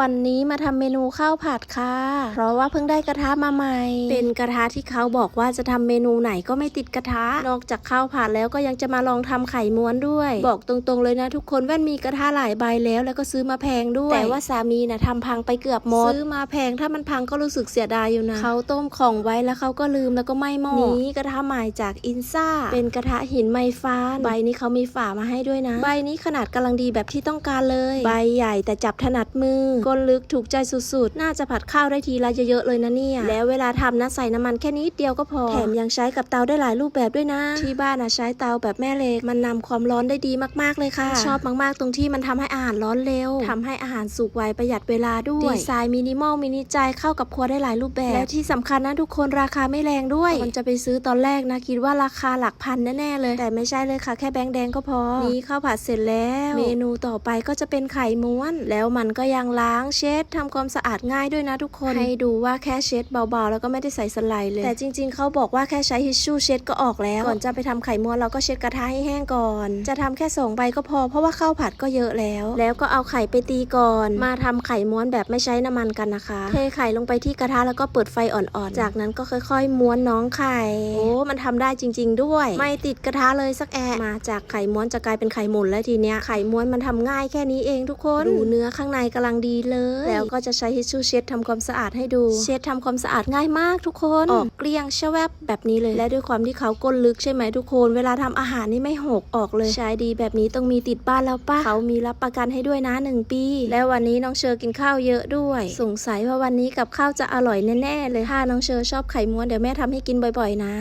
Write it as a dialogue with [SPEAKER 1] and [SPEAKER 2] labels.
[SPEAKER 1] วันนี้มาทำเมนูข้าวผัดค่ะ เพราะว่าเพิ่งได้กระทะมาใหม่ เป็นกระทะที่เขาบอกว่าจะทำเมนูไหนก็ไม่ติดกระทะ นอกจากข้าวผัดแล้วก็ยังจะมาลองทำไข่ม้วนด้วย บอกตรงๆเลยนะทุกคนแว่นมีกระทะหลายใบแล้วแล้วก็ซื้อมาแพงด้วย แต่ว่าสามีนะทำพังไปเกือบหมด ซื้อมาแพงถ้ามันพังก็รู้สึกเสียดายอยู่นะ เขาต้มของไว้แล้วเขาก็ลืมแล้วก็ไหม้หม้อ นี้กระทะใหม่จากอินซ่า เป็นกระทะหินไมฟานใบนี้เขามีฝามาให้ด้วยนะ ใบนี้ขนาดกำลังดีแบบที่ต้องการเลย ใบใหญ่แต่จับถนัดมือก้นลึกถูกใจสุดๆ น่าจะผัดข้าวได้ทีละเยอะๆเลยนะเนี่ย แล้วเวลาทำนะใส่น้ำมันแค่นิดเดียวก็พอ แถมยังใช้กับเตาได้หลายรูปแบบด้วยนะ ที่บ้านนะใช้เตาแบบแม่เหล็ก มันนำความร้อนได้ดีมากๆเลยค่ะ ชอบมากๆตรงที่มันทำให้อาหารร้อนเร็วทำให้อาหารสุกไวประหยัดเวลาด้วย ดีไซน์มินิมอลมินิใจเข้ากับครัวได้หลายรูปแบบ และที่สำคัญนะทุกคนราคาไม่แรงด้วยตอนจะไปซื้อตอนแรกนะคิดว่าราคาหลักพันแน่ๆเลย แต่ไม่ใช่เลยค่ะแค่แบงค์แดงก็พอ นี่ข้าวผัดเสร็จแล้ว เมนูต่อไปก็จะเป็นไข่ม้วน แล้วมันก็ยังล้างเช็ดทำความสะอาดง่ายด้วยนะทุกคน ให้ดูว่าแค่เช็ดเบาๆ แล้วก็ไม่ได้ใส่สไลด์เลย แต่จริง ๆ เขาบอกว่าแค่ใช้ทิชชู่เช็ดก็ออกแล้ว ก่อนจะไปทำไข่ม้วนเราก็เช็ดกระทะให้แห้งก่อน จะทำแค่สองใบก็พอ เพราะว่าข้าวผัดก็เยอะแล้ว แล้วก็เอาไข่ไปตีก่อน มาทำไข่ม้วนแบบไม่ใช้น้ำมันกันนะคะ เทไข่ลงไปที่กระทะแล้วก็เปิดไฟอ่อนๆ จากนั้นก็ค่อยๆ ม้วนน้องไข่ โอ้ มันทำได้จริง ๆ ด้วย ไม่ติดกระทะเลยสักแอะมาจากไข่ม้วนจะกลายเป็นไข่หมุนแล้วทีเนี้ย ไข่ม้วนมันทำง่ายแค่นี้เองทุกคน ดูเนื้อข้างในกำลังดีเลย แล้วก็จะใช้ทิชชู่เช็ดทำความสะอาดให้ดู เช็ดทำความสะอาดง่ายมากทุกคน ออกเกลี้ยงชะแวบแบบนี้เลย และด้วยความที่เขาก้นลึกใช่ไหมทุกคน เวลาทำอาหารนี่ไม่หกออกเลย ใช้ดีแบบนี้ต้องมีติดบ้านแล้วป้าเขามีรับประกันให้ด้วยนะหนึ่งปี แล้ววันนี้น้องเชอกินข้าวเยอะด้วย สงสัยว่าวันนี้กับข้าวจะอร่อยแน่ๆเลยถ้าน้องเชอชอบไข่ม้วนเดี๋ยวแม่ทำให้กินบ่อยๆนะ